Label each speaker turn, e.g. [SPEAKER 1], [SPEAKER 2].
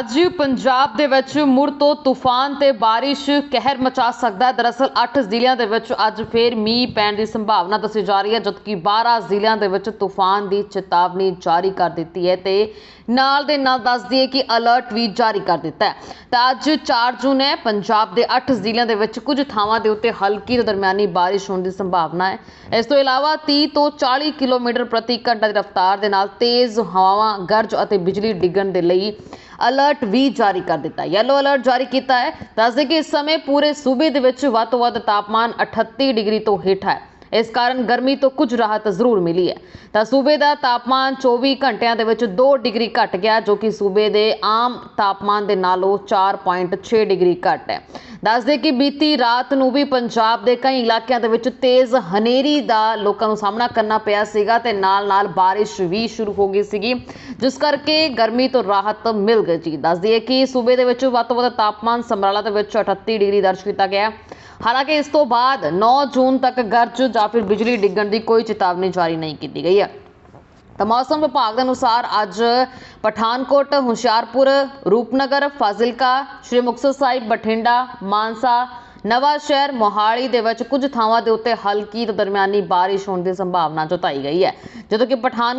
[SPEAKER 1] ਅੱਜ ਪੰਜਾਬ ਦੇ ਵਿੱਚ ਮੁੜ ਤੋਂ ਤੂਫਾਨ ਤੇ ਬਾਰਿਸ਼ ਕਹਿਰ ਮਚਾ ਸਕਦਾ ਹੈ। ਦਰਅਸਲ 8 ਜ਼ਿਲ੍ਹਿਆਂ ਦੇ ਵਿੱਚ ਅੱਜ ਫੇਰ ਮੀਂਹ ਪੈਣ ਦੀ ਸੰਭਾਵਨਾ ਦੱਸੀ ਜਾ ਰਹੀ ਹੈ, ਜਦਕਿ 12 ਜ਼ਿਲ੍ਹਿਆਂ ਦੇ ਵਿੱਚ ਤੂਫਾਨ ਦੀ ਚੇਤਾਵਨੀ ਜਾਰੀ ਕਰ ਦਿੱਤੀ ਹੈ ਤੇ ਨਾਲ ਦੇ ਨਾਲ ਦੱਸ ਦਈਏ ਕਿ ਅਲਰਟ ਵੀ ਜਾਰੀ ਕਰ ਦਿੱਤਾ ਹੈ। ਤਾਂ ਅੱਜ 4 ਜੂਨ ਹੈ, ਪੰਜਾਬ ਦੇ 8 ਜ਼ਿਲ੍ਹਿਆਂ ਦੇ ਵਿੱਚ ਕੁਝ ਥਾਵਾਂ ਦੇ ਉੱਤੇ ਹਲਕੀ ਤੋਂ ਦਰਮਿਆਨੀ ਬਾਰਿਸ਼ ਹੋਣ ਦੀ ਸੰਭਾਵਨਾ ਹੈ। ਇਸ ਤੋਂ ਇਲਾਵਾ 30 ਤੋਂ 40 ਕਿਲੋਮੀਟਰ ਪ੍ਰਤੀ ਘੰਟਾ ਦੀ ਰਫ਼ਤਾਰ ਦੇ ਨਾਲ ਤੇਜ਼ ਹਵਾਵਾਂ, ਗਰਜ ਅਤੇ ਬਿਜਲੀ ਡਿੱਗਣ ਦੇ ਲਈ ਅਲਰਟ ਵੀ ਜਾਰੀ ਕਰ ਦਿੱਤਾ ਯੈਲੋ ਅਲਰਟ ਜਾਰੀ ਕੀਤਾ ਹੈ। ਦੱਸਦੇ ਕਿ ਇਸ ਸਮੇਂ ਪੂਰੇ ਸੂਬੇ ਦੇ ਵਿੱਚ ਵੱਧ ਤੋਂ ਵੱਧ ਤਾਪਮਾਨ 38 ਡਿਗਰੀ ਤੋਂ ਹੇਠ ਹੈ। ਇਸ ਕਾਰਨ ਗਰਮੀ ਤੋਂ ਕੁਝ ਰਾਹਤ ਜ਼ਰੂਰ ਮਿਲੀ ਹੈ। ਤਾਂ ਸੂਬੇ ਦਾ ਤਾਪਮਾਨ 24 ਘੰਟਿਆਂ ਦੇ ਵਿੱਚ 2 ਡਿਗਰੀ ਘਟ ਗਿਆ, ਜੋ ਕਿ ਸੂਬੇ ਦੇ ਆਮ ਤਾਪਮਾਨ ਦੇ ਨਾਲੋਂ 4.6 ਡਿਗਰੀ ਘੱਟ ਹੈ। ਦੱਸਦੇ ਕਿ ਬੀਤੀ ਰਾਤ ਨੂੰ ਵੀ ਪੰਜਾਬ ਦੇ ਕਈ ਇਲਾਕਿਆਂ ਦੇ ਵਿੱਚ ਤੇਜ਼ ਹਨੇਰੀ ਦਾ ਲੋਕਾਂ ਨੂੰ ਸਾਹਮਣਾ ਕਰਨਾ ਪਿਆ ਸੀਗਾ ਤੇ ਨਾਲ-ਨਾਲ ਬਾਰਿਸ਼ ਵੀ ਸ਼ੁਰੂ ਹੋ ਗਈ ਸੀਗੀ, ਜਿਸ ਕਰਕੇ ਗਰਮੀ ਤੋਂ ਰਾਹਤ ਮਿਲ ਗਈ ਜੀ ਦੱਸਦੀ ਹੈ ਕਿ ਸੂਬੇ ਦੇ ਵਿੱਚ ਵੱਧ ਤੋਂ ਵੱਧ ਤਾਪਮਾਨ ਸਮਰਾਲਾ ਦੇ ਵਿੱਚ 38 ਡਿਗਰੀ ਦਰਜ ਕੀਤਾ ਗਿਆ ਹਾਲਾਂਕਿ ਇਸ ਤੋਂ ਬਾਅਦ 9 ਜੂਨ ਤੱਕ ਗਰਜ ਜਾਂ ਫਿਰ ਬਿਜਲੀ ਡਿੱਗਣ ਦੀ ਕੋਈ ਚੇਤਾਵਨੀ ਜਾਰੀ ਨਹੀਂ ਕੀਤੀ ਗਈ ਹੈ। ਤਾਂ ਮੌਸਮ ਵਿਭਾਗ ਦੇ ਅਨੁਸਾਰ ਅੱਜ ਪਠਾਨਕੋਟ, ਹੁਸ਼ਿਆਰਪੁਰ, ਰੂਪਨਗਰ, ਫਾਜ਼ਿਲਕਾ, ਸ਼੍ਰੀ ਮੁਕਤਸਰ ਸਾਹਿਬ, ਬਠਿੰਡਾ, ਮਾਨਸਾ, ਨਵਾਂ ਸ਼ਹਿਰ, ਮੋਹਾਲੀ ਦੇ ਵਿੱਚ ਕੁਝ ਥਾਵਾਂ ਦੇ ਉੱਤੇ ਹਲਕੀ ਤੋਂ ਦਰਮਿਆਨੀ ਬਾਰਿਸ਼ ਹੋਣ ਦੀ ਸੰਭਾਵਨਾ ਜਤਾਈ ਗਈ ਹੈ। ਜਦੋਂ ਕਿ ਪਠਾਨਕੋਟ